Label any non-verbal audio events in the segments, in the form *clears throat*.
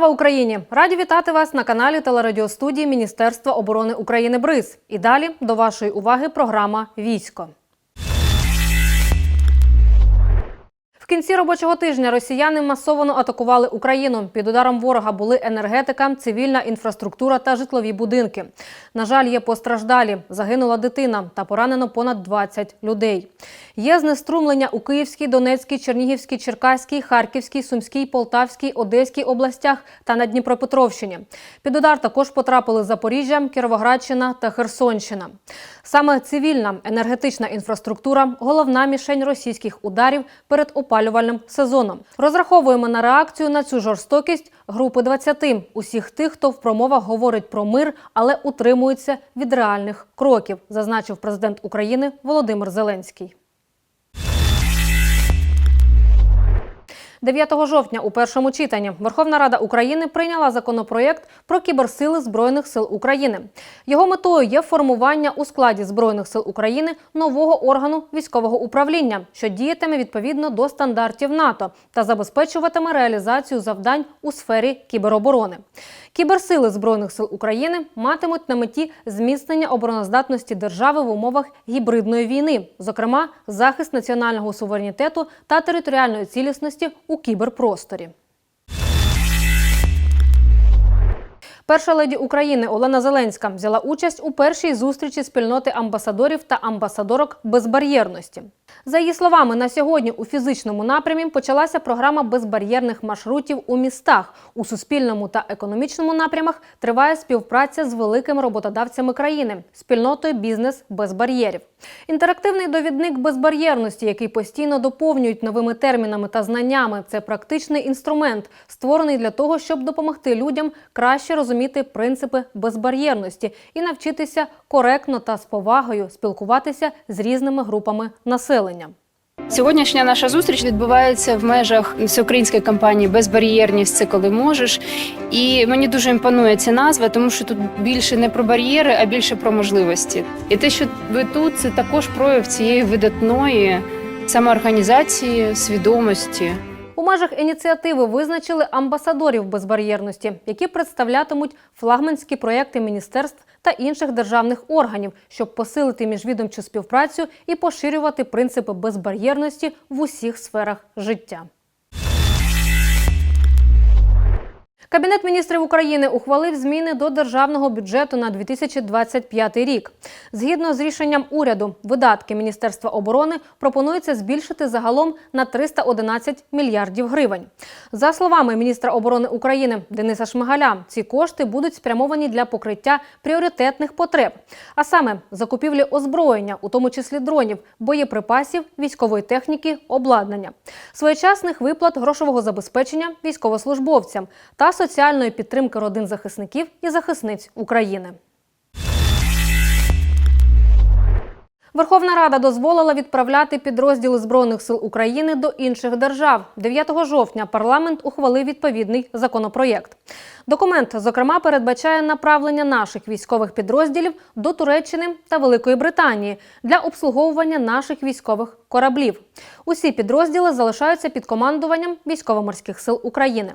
Слава Україні! Раді вітати вас на каналі телерадіостудії Міністерства оборони України БРИЗ. І далі до вашої уваги програма Військо. Кінці робочого тижня росіяни масово атакували Україну. Під ударом ворога були енергетика, цивільна інфраструктура та житлові будинки. На жаль, є постраждалі. Загинула дитина та поранено понад 20 людей. Є знеструмлення у Київській, Донецькій, Чернігівській, Черкаській, Харківській, Сумській, Полтавській, Одеській областях та на Дніпропетровщині. Під удар також потрапили Запоріжжя, Кіровоградщина та Херсонщина. Саме цивільна енергетична інфраструктура головна мішень російських ударів перед опалювальним сезоном. Розраховуємо на реакцію на цю жорстокість групи 20 – усіх тих, хто в промовах говорить про мир, але утримується від реальних кроків, зазначив президент України Володимир Зеленський. 9 жовтня у першому читанні Верховна Рада України прийняла законопроєкт про кіберсили Збройних сил України. Його метою є формування у складі Збройних сил України нового органу військового управління, що діятиме відповідно до стандартів НАТО та забезпечуватиме реалізацію завдань у сфері кібероборони. Кіберсили Збройних сил України матимуть на меті зміцнення обороноздатності держави в умовах гібридної війни, зокрема захист національного суверенітету та територіальної цілісності у кіберпросторі. Перша леді України Олена Зеленська взяла участь у першій зустрічі спільноти амбасадорів та амбасадорок безбар'єрності. За її словами, на сьогодні у фізичному напрямі почалася програма безбар'єрних маршрутів у містах. У суспільному та економічному напрямах триває співпраця з великими роботодавцями країни, спільнотою бізнес без бар'єрів. Інтерактивний довідник безбар'єрності, який постійно доповнюють новими термінами та знаннями, це практичний інструмент, створений для того, щоб допомогти людям краще розуміти принципи безбар'єрності і навчитися коректно та з повагою спілкуватися з різними групами населення. Сьогоднішня наша зустріч відбувається в межах всеукраїнської кампанії Безбар'єрність це коли можеш. І мені дуже імпонує ця назва, тому що тут більше не про бар'єри, а більше про можливості. І те, що ви тут, це також прояв цієї видатної самоорганізації, свідомості. У межах ініціативи визначили амбасадорів безбар'єрності, які представлятимуть флагманські проекти міністерств та інших державних органів, щоб посилити міжвідомчу співпрацю і поширювати принципи безбар'єрності в усіх сферах життя. Кабінет міністрів України ухвалив зміни до державного бюджету на 2025 рік. Згідно з рішенням уряду, видатки Міністерства оборони пропонується збільшити загалом на 311 мільярдів гривень. За словами міністра оборони України Дениса Шмигаля, ці кошти будуть спрямовані для покриття пріоритетних потреб, а саме закупівлі озброєння, у тому числі дронів, боєприпасів, військової техніки, обладнання, своєчасних виплат грошового забезпечення військовослужбовцям та соціальної підтримки родин захисників і захисниць України. Верховна Рада дозволила відправляти підрозділи Збройних сил України до інших держав. 9 жовтня парламент ухвалив відповідний законопроєкт. Документ, зокрема, передбачає направлення наших військових підрозділів до Туреччини та Великої Британії для обслуговування наших військових кораблів. Усі підрозділи залишаються під командуванням військово-морських сил України.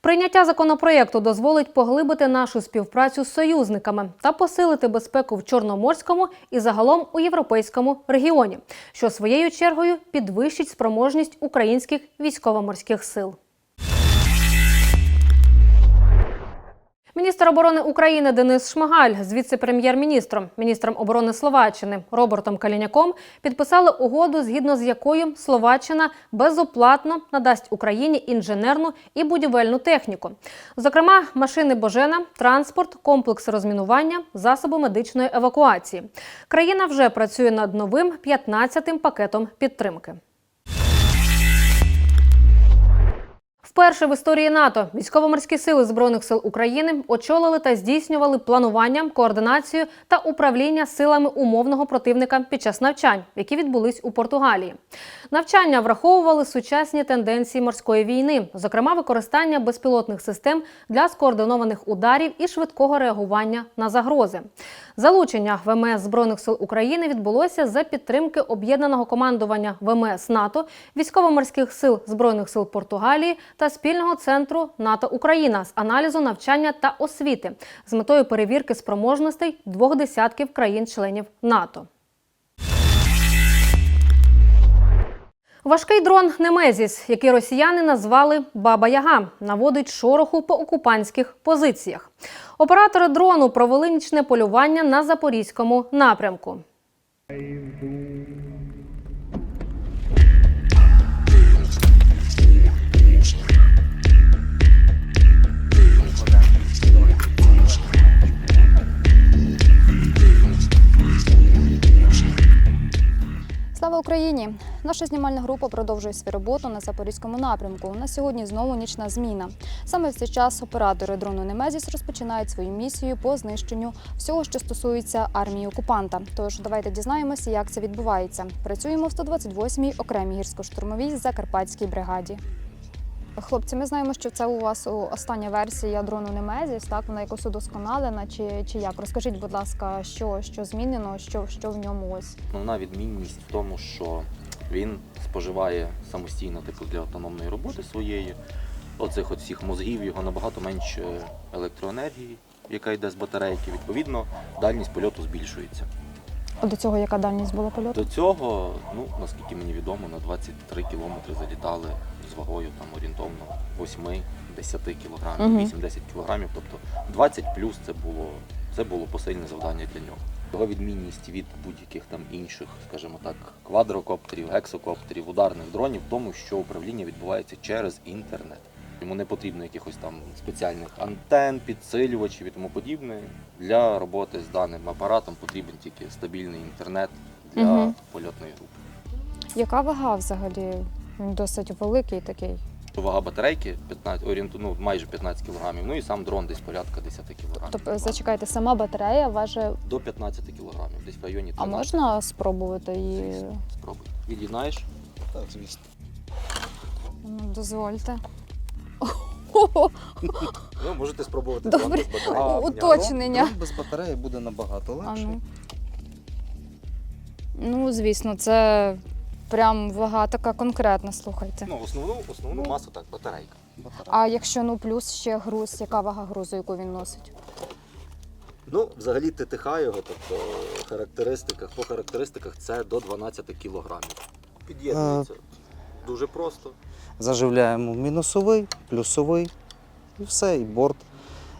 Прийняття законопроєкту дозволить поглибити нашу співпрацю з союзниками та посилити безпеку в Чорноморському і загалом у європейському регіоні, що своєю чергою підвищить спроможність українських військово-морських сил. Міністр оборони України Денис Шмигаль з віце-прем'єр-міністром, міністром оборони Словаччини Робертом Каліняком підписали угоду, згідно з якою Словаччина безоплатно надасть Україні інженерну і будівельну техніку, зокрема, машини Божена, транспорт, комплекси розмінування, засоби медичної евакуації. Країна вже працює над новим 15-тим пакетом підтримки. Вперше в історії НАТО військово-морські сили збройних сил України очолили та здійснювали планування, координацію та управління силами умовного противника під час навчань, які відбулись у Португалії. Навчання враховували сучасні тенденції морської війни, зокрема використання безпілотних систем для скоординованих ударів і швидкого реагування на загрози. Залучення ВМС збройних сил України відбулося за підтримки об'єднаного командування ВМС НАТО, військово-морських сил збройних сил Португалії та спільного центру НАТО Україна з аналізу навчання та освіти з метою перевірки спроможностей двох десятків країн-членів НАТО. Важкий дрон Немезіс, який росіяни назвали Баба Яга, наводить шороху по окупантських позиціях. Оператори дрону провели нічне полювання на запорізькому напрямку. Слава Україні! Наша знімальна група продовжує свою роботу на запорізькому напрямку. На сьогодні знову нічна зміна. Саме в цей час оператори дрону Немезіс розпочинають свою місію по знищенню всього, що стосується армії окупанта. Тож давайте дізнаємося, як це відбувається. Працюємо в 128-й окремій гірсько-штурмовій закарпатській бригаді. Хлопці, ми знаємо, що це у вас остання версія дрону Немезіс. Так вона якось удосконалена, чи, чи як? Розкажіть, будь ласка, що, що змінено, що, що в ньому ось. Основна відмінність в тому, що він споживає самостійно типу для автономної роботи своєї. Оцих от всіх мозгів його набагато менше електроенергії, яка йде з батарейки. Відповідно, дальність польоту збільшується. А До цього яка дальність була польоту? До цього, ну наскільки мені відомо, на 23 кілометри залітали з вагою там орієнтовно 8-10 кілограмів, Мгм. 8-10 кілограмів. Тобто 20 плюс це було це було посильне завдання для нього. Його відмінність від будь-яких там інших, скажімо так, квадрокоптерів, гексокоптерів, ударних дронів в тому, що управління відбувається через інтернет. Йому не потрібно якихось там спеціальних антен, підсилювачів і тому подібне. Для роботи з даним апаратом потрібен тільки стабільний інтернет для Мгм. польотної групи. Яка вага взагалі? Досить великий такий. Вага батарейки 15, орієнту, ну, майже 15 кг, ну і сам дрон десь порядка 10 кг. Тобто, зачекайте, сама батарея важить. До 15 кг, десь в районі 13. А можна спробувати її? Спробуй. Від'єднаєш? Так, звісно. Ну, дозвольте. Ви можете спробувати Добре. дрон без батареї. Уточнення. Дрон без батареї буде набагато А, ну. ну, звісно, це прям вага така конкретна, слухайте. Ну, основну, основну Ну. масу так, батарейка. Батарея. А якщо ну плюс ще груз, яка вага грузу, яку він носить? Ну, взагалі ТТХ його, тобто характеристиках, по характеристиках це до 12 кг. Під'єднується. Дуже просто. Заживляємо мінусовий, плюсовий і все, і борт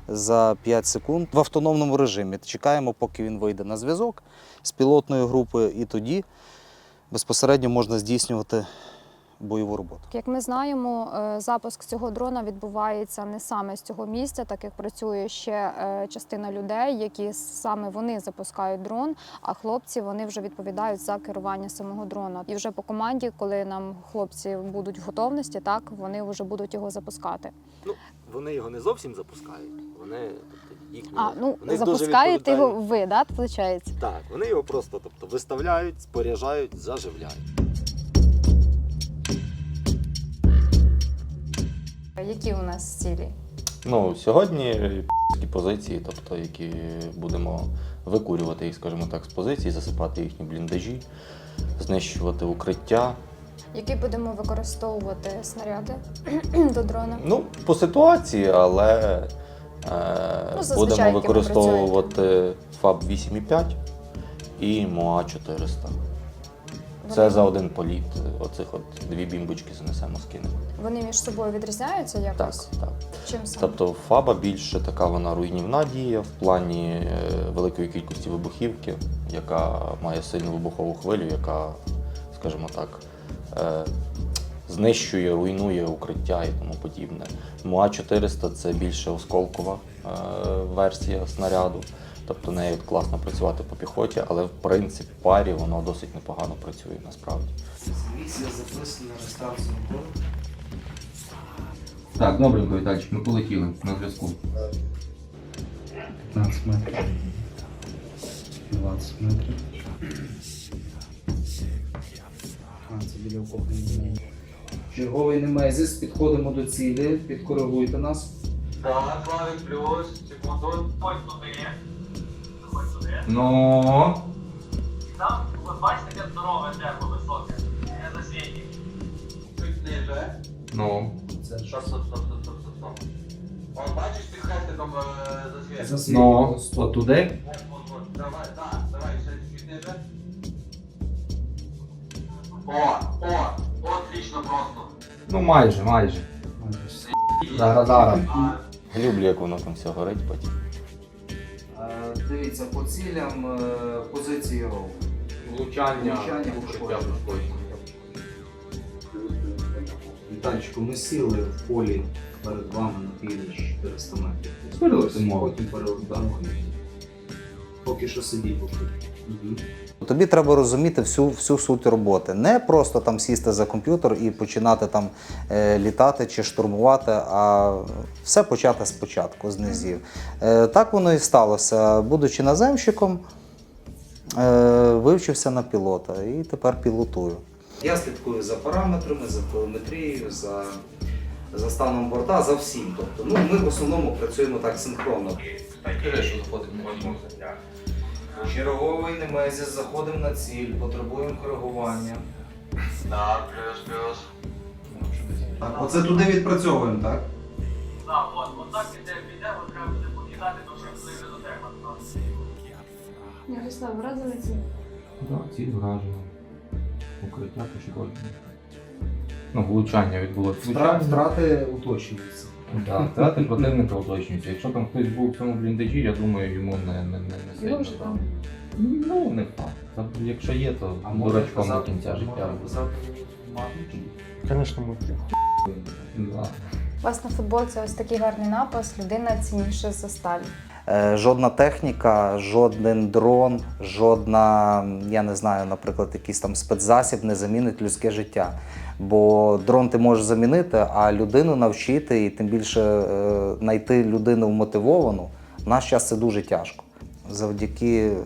за 5 секунд в автономному режимі. Чекаємо, поки він вийде на зв'язок з пілотною групою, і тоді безпосередньо можна здійснювати бойову роботу. Як ми знаємо, е, запуск цього дрона відбувається не саме з цього місця, так як працює ще е, частина людей, які саме вони запускають дрон. А хлопці вони вже відповідають за керування самого дрона. І вже по команді, коли нам хлопці будуть в готовності, так вони вже будуть його запускати. Ну, вони його не зовсім запускають. Вони, тобто, А ну вони запускаєте його ви, да, виходить? Так, вони його просто тобто, виставляють, споряджають, заживляють. Які у нас цілі? Ну, сьогодні п***ські позиції, тобто, які будемо викурювати їх, скажімо так, з позицій, засипати їхні бліндажі, знищувати укриття. Які будемо використовувати снаряди *clears throat* до дрона? Ну, по ситуації, але Ну, будемо використовувати ФАБ 8,5 і МОА 400. Це за один політ. Оцих от дві бімбочки занесемо, скинемо. Вони між собою відрізняються якось? так. Чим саме? Тобто фаба більше така вона руйнівна діє в плані е, великої кількості вибухівки, яка має сильну вибухову хвилю, яка, скажімо так, е, знищує, руйнує укриття і тому подібне. МУА 400 це більше осколкова е, версія снаряду. Тобто нею класно працювати по піхоті, але в принципі парі воно досить непогано працює насправді. Місія записана реставрацію. Так, добренько, Вітальчик, ми полетіли на зв'язку. 15 метрів. 20 метрів. А, це біля окопної Черговий немезис, підходимо до цілі, підкоригуйте нас. Так, Славик плюс, секунду. Ось туди. Ось туди. Ну. Там, от бачите, яке здорове дерево високе. Не засвітить. Чуть ниже. Ну. Це Стоп, стоп, стоп, стоп, стоп, стоп, стоп. Бачиш під хрестиком е, засвіт? засвітлено. от туди. Ну майже, майже. Зараз. Люблю, як воно там все горить потім. Дивіться, по цілям позиції ров. Влучання, Влучання, укриття пошкодження. пошкодження. Віталічку, ми сіли в полі перед вами на північ 400 метрів. Спирилися. Потім перелетали. Поки що сидіть поки. Тобі треба розуміти всю, всю суть роботи. Не просто там сісти за комп'ютер і починати там е, літати чи штурмувати, а все почати спочатку, з низів. Е, так воно і сталося. Будучи наземщиком, е, вивчився на пілота і тепер пілотую. Я слідкую за параметрами, за телеметрією, за, за станом борта, за всім. Тобто, ну, ми в основному працюємо так синхронно. Кажи, що заходить на. Черговий немезіс, заходимо на ціль, потребуємо коригування. Так, плюс, плюс. Так, оце туди відпрацьовуємо, так? Так, от, от так іде, піде, от треба буде покидати, то що ближче до тебе. Ярослав, вразили ці. Так, ціль вражена. Укриття пошкодження. Ну, влучання відбулося. Втрати уточнюються. Так, втрати противника уточнюються. Якщо там хтось був в цьому бліндажі, я думаю, йому не, не, не, не сильно. Вже там. Ну, не факт. Та Якщо є, то дурачком до кінця життя. Звісно, ми Да. У вас на футболці ось такий гарний напис, людина цінніше за сталь. Е, Жодна техніка, жоден дрон, жодна, я не знаю, наприклад, якийсь там спецзасіб не замінить людське життя. Бо дрон ти можеш замінити, а людину навчити і тим більше е, знайти людину вмотивовану, в наш час це дуже тяжко. Завдяки е,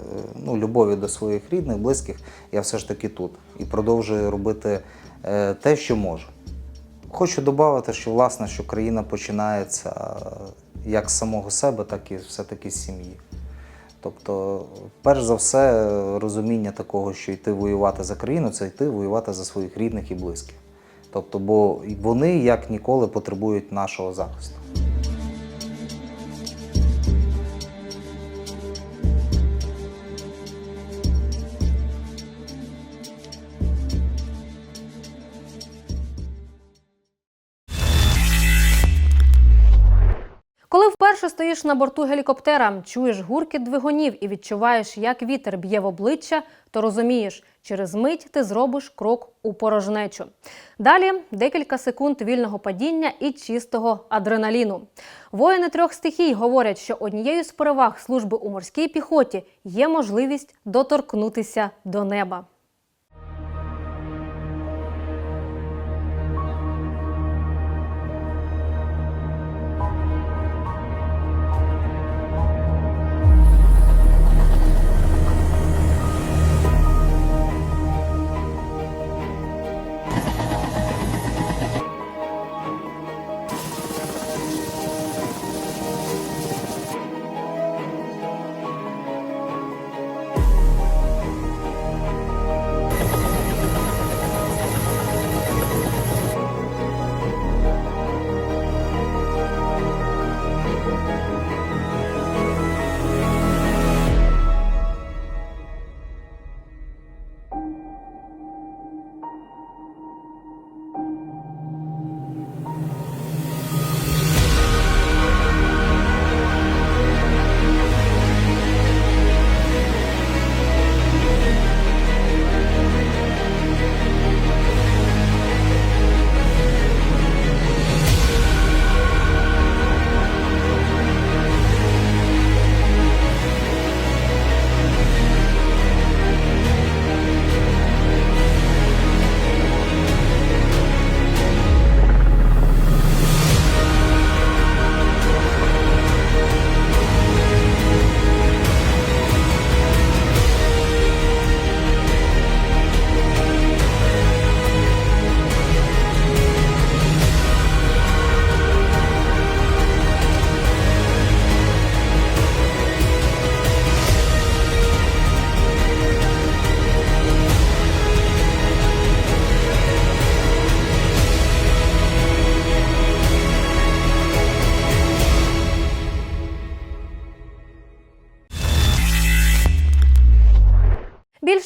ну, любові до своїх рідних, близьких, я все ж таки тут і продовжую робити е, те, що можу. Хочу додати, що власне, що країна починається е, як з самого себе, так і все-таки з сім'ї. Тобто, перш за все, розуміння такого, що йти воювати за країну, це йти воювати за своїх рідних і близьких. Тобто, бо вони як ніколи потребують нашого захисту. Стоїш на борту гелікоптера, чуєш гуркіт двигунів і відчуваєш, як вітер б'є в обличчя, то розумієш, через мить ти зробиш крок у порожнечу. Далі декілька секунд вільного падіння і чистого адреналіну. Воїни трьох стихій говорять, що однією з переваг служби у морській піхоті є можливість доторкнутися до неба.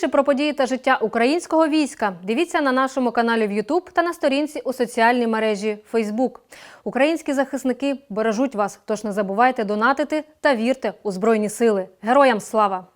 Більше про події та життя українського війська дивіться на нашому каналі в YouTube та на сторінці у соціальній мережі Facebook. Українські захисники бережуть вас, тож не забувайте донатити та вірте у Збройні сили. Героям слава!